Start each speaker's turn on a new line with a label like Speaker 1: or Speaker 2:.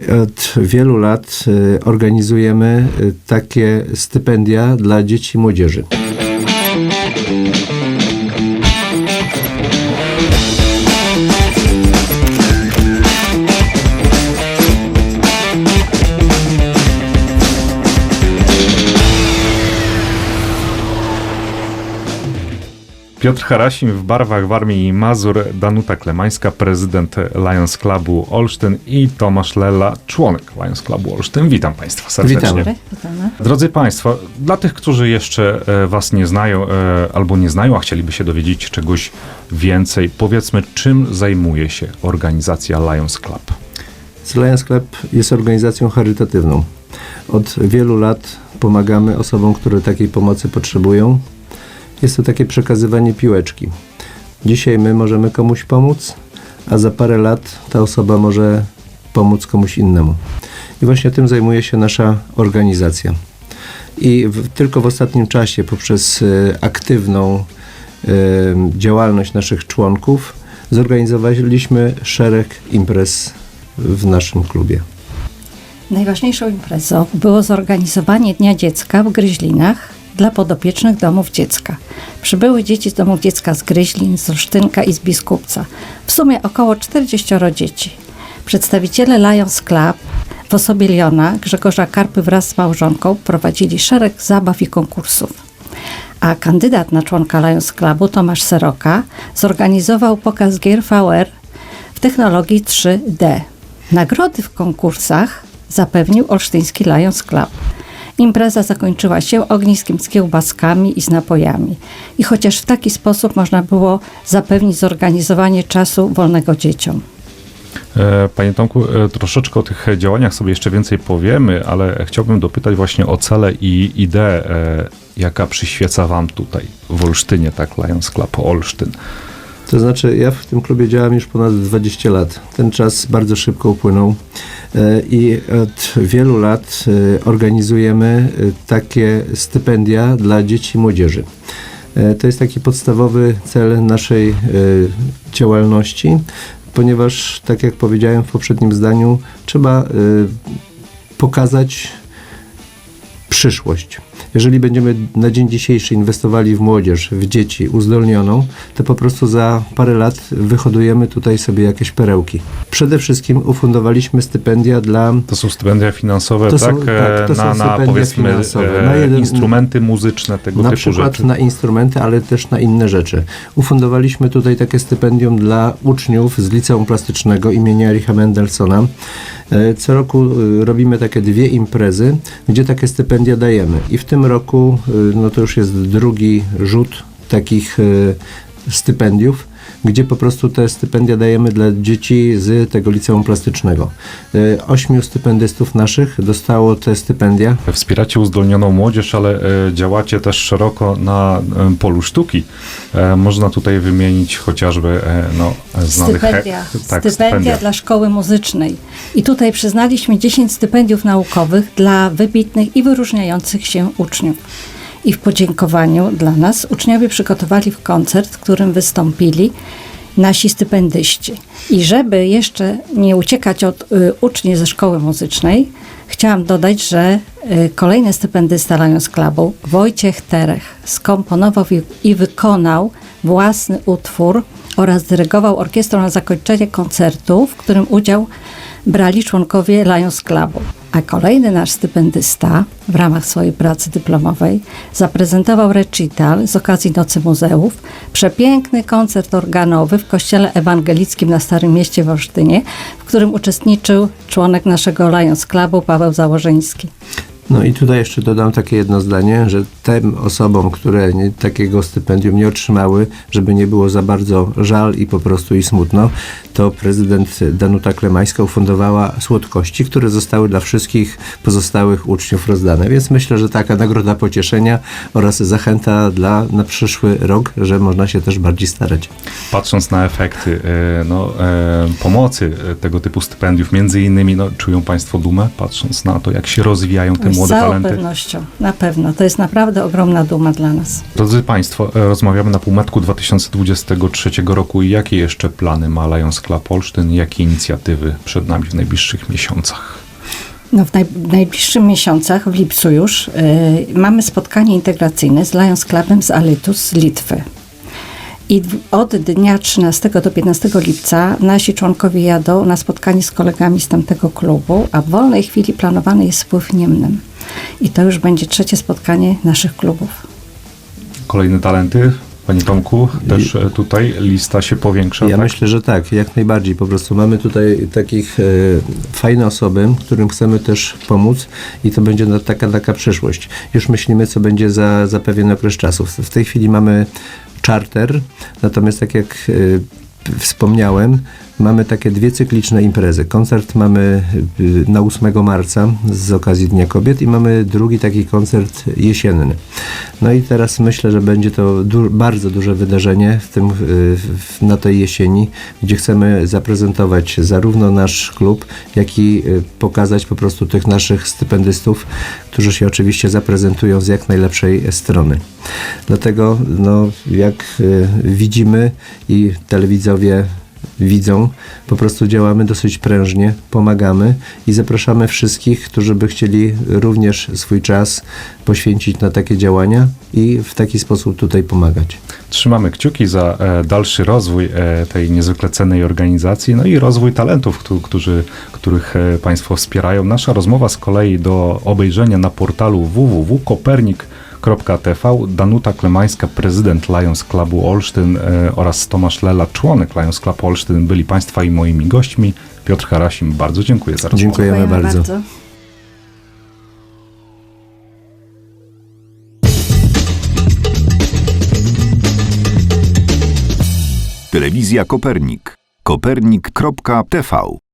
Speaker 1: Od wielu lat y, organizujemy y, takie stypendia dla dzieci i młodzieży.
Speaker 2: Piotr Harasim w barwach Warmii i Mazur, Danuta Klemańska, prezydent Lions Clubu Olsztyn i Tomasz Lella, członek Lions Clubu Olsztyn. Witam Państwa serdecznie.
Speaker 1: Witamy.
Speaker 2: Drodzy Państwo, dla tych, którzy jeszcze e, Was nie znają e, albo nie znają, a chcieliby się dowiedzieć czegoś więcej, powiedzmy, czym zajmuje się organizacja Lions Club?
Speaker 1: Lions Club jest organizacją charytatywną. Od wielu lat pomagamy osobom, które takiej pomocy potrzebują. Jest to takie przekazywanie piłeczki. Dzisiaj my możemy komuś pomóc, a za parę lat ta osoba może pomóc komuś innemu. I właśnie tym zajmuje się nasza organizacja. I w, tylko w ostatnim czasie, poprzez e, aktywną e, działalność naszych członków, zorganizowaliśmy szereg imprez w naszym klubie.
Speaker 3: Najważniejszą imprezą było zorganizowanie Dnia Dziecka w Gryźlinach dla podopiecznych domów dziecka. Przybyły dzieci z domów dziecka z Gryźlin, z Olsztynka i z Biskupca. W sumie około 40 dzieci. Przedstawiciele Lions Club w osobie Liona, Grzegorza Karpy wraz z małżonką prowadzili szereg zabaw i konkursów. A kandydat na członka Lions Clubu, Tomasz Seroka, zorganizował pokaz gier VR w technologii 3D. Nagrody w konkursach zapewnił Olsztyński Lions Club. Impreza zakończyła się ogniskiem z kiełbaskami i z napojami. I chociaż w taki sposób można było zapewnić zorganizowanie czasu wolnego dzieciom.
Speaker 2: E, Panie Tomku, e, troszeczkę o tych działaniach sobie jeszcze więcej powiemy, ale chciałbym dopytać właśnie o cele i ideę, e, jaka przyświeca Wam tutaj w Olsztynie, tak, Lions Club Olsztyn.
Speaker 1: To znaczy, ja w tym klubie działam już ponad 20 lat. Ten czas bardzo szybko upłynął e, i od wielu lat e, organizujemy e, takie stypendia dla dzieci i młodzieży. To jest taki podstawowy cel naszej działalności, ponieważ, tak jak powiedziałem w poprzednim zdaniu, trzeba pokazać przyszłość. Jeżeli będziemy na dzień dzisiejszy inwestowali w młodzież, w dzieci uzdolnioną, to po prostu za parę lat wyhodujemy tutaj sobie jakieś perełki. Przede wszystkim ufundowaliśmy stypendia dla
Speaker 2: To są stypendia finansowe,
Speaker 1: To
Speaker 2: tak?
Speaker 1: są- tak, to
Speaker 2: E,
Speaker 1: są
Speaker 2: na, na powiedzmy
Speaker 1: finansowe.
Speaker 2: e,
Speaker 1: Na jeden-
Speaker 2: instrumenty muzyczne, tego
Speaker 1: na
Speaker 2: typu
Speaker 1: przykład
Speaker 2: rzeczy.
Speaker 1: na instrumenty, ale też na inne rzeczy. Ufundowaliśmy tutaj takie stypendium dla uczniów z Liceum Plastycznego imienia Richa Mendelssohna. E, Co roku robimy takie dwie imprezy, gdzie takie stypendia dajemy. I w tym roku, e, no to już jest drugi rzut takich e, stypendiów, gdzie po prostu te stypendia dajemy dla dzieci z tego liceum plastycznego. E, Ośmiu stypendystów naszych dostało te stypendia.
Speaker 2: Wspieracie uzdolnioną młodzież, ale e, działacie też szeroko na e, polu sztuki. Można tutaj wymienić chociażby no, znanych... he-
Speaker 3: Stypendia,
Speaker 2: tak,
Speaker 3: stypendia dla szkoły muzycznej. I tutaj przyznaliśmy 10 stypendiów naukowych dla wybitnych i wyróżniających się uczniów. I w podziękowaniu dla nas uczniowie przygotowali koncert, w którym wystąpili nasi stypendyści. I żeby jeszcze nie uciekać od y, uczniów ze szkoły muzycznej, chciałam dodać, że y, kolejny stypendysta Lions Clubu, Wojciech Terech, skomponował i, i wykonał własny utwór oraz dyrygował orkiestrą na zakończenie koncertu, w którym udział brali członkowie Lions Clubu. A kolejny nasz stypendysta w ramach swojej pracy dyplomowej zaprezentował recital z okazji Nocy Muzeów, przepiękny koncert organowy w Kościele Ewangelickim na Starym Mieście w Olsztynie, w którym uczestniczył członek naszego Lions Clubu Paweł Założyński.
Speaker 1: No i tutaj jeszcze dodam takie jedno zdanie, że tym osobom, które nie, takiego stypendium nie otrzymały, żeby nie było za bardzo żal i po prostu i smutno, to prezydent Danuta Klemańska ufundowała słodkości, które zostały dla wszystkich pozostałych uczniów rozdane. Więc myślę, że taka nagroda pocieszenia oraz zachęta dla na przyszły rok, że można się też bardziej starać.
Speaker 2: Patrząc na efekty e, no, e, pomocy e, tego typu stypendiów, między innymi, no, czują Państwo dumę, patrząc na to, jak się rozwijają te młode
Speaker 3: z całą
Speaker 2: talenty.
Speaker 3: pewnością, na pewno. To jest naprawdę ogromna duma dla nas.
Speaker 2: Drodzy Państwo, e, rozmawiamy na półmetku 2023 roku. Jakie jeszcze plany ma Lions Club Olsztyn? Jakie inicjatywy przed nami w najbliższych miesiącach?
Speaker 3: No w, naj, w najbliższych miesiącach, w lipcu już, y, mamy spotkanie integracyjne z Lions Clubem z Alytus z Litwy. I od dnia 13 do 15 lipca nasi członkowie jadą na spotkanie z kolegami z tamtego klubu, a w wolnej chwili planowany jest spływ niemnym. I to już będzie trzecie spotkanie naszych klubów.
Speaker 2: Kolejne talenty? Panie Tomku, też e, tutaj lista się powiększa,
Speaker 1: Ja
Speaker 2: tak?
Speaker 1: myślę, że tak, jak najbardziej. Po prostu mamy tutaj takich e, fajne osoby, którym chcemy też pomóc i to będzie taka, taka przyszłość. Już myślimy, co będzie za, za pewien okres czasu. W, w tej chwili mamy charter, natomiast tak jak e, wspomniałem, mamy takie dwie cykliczne imprezy. Koncert mamy y, na 8 marca z okazji Dnia Kobiet i mamy drugi taki koncert jesienny. No i teraz myślę, że będzie to du- bardzo duże wydarzenie w tym, y, w, na tej jesieni, gdzie chcemy zaprezentować zarówno nasz klub, jak i y, pokazać po prostu tych naszych stypendystów, którzy się oczywiście zaprezentują z jak najlepszej strony. Dlatego, no, jak widzimy i telewidzowie widzą, po prostu działamy dosyć prężnie, pomagamy i zapraszamy wszystkich, którzy by chcieli również swój czas poświęcić na takie działania i w taki sposób tutaj pomagać.
Speaker 2: Trzymamy kciuki za e, dalszy rozwój e, tej niezwykle cennej organizacji, no i rozwój talentów, któ- którzy, których e, Państwo wspierają. Nasza rozmowa z kolei do obejrzenia na portalu www.kopernik.tv. Danuta Klemańska, prezydent Lions Clubu Olsztyn e, oraz Tomasz Lela, członek Lions Club Olsztyn byli Państwa i moimi gośćmi. Piotr Harasim, bardzo dziękuję za rozmowę.
Speaker 1: Dziękujemy bardzo.
Speaker 4: Telewizja Kopernik. Kopernik.tv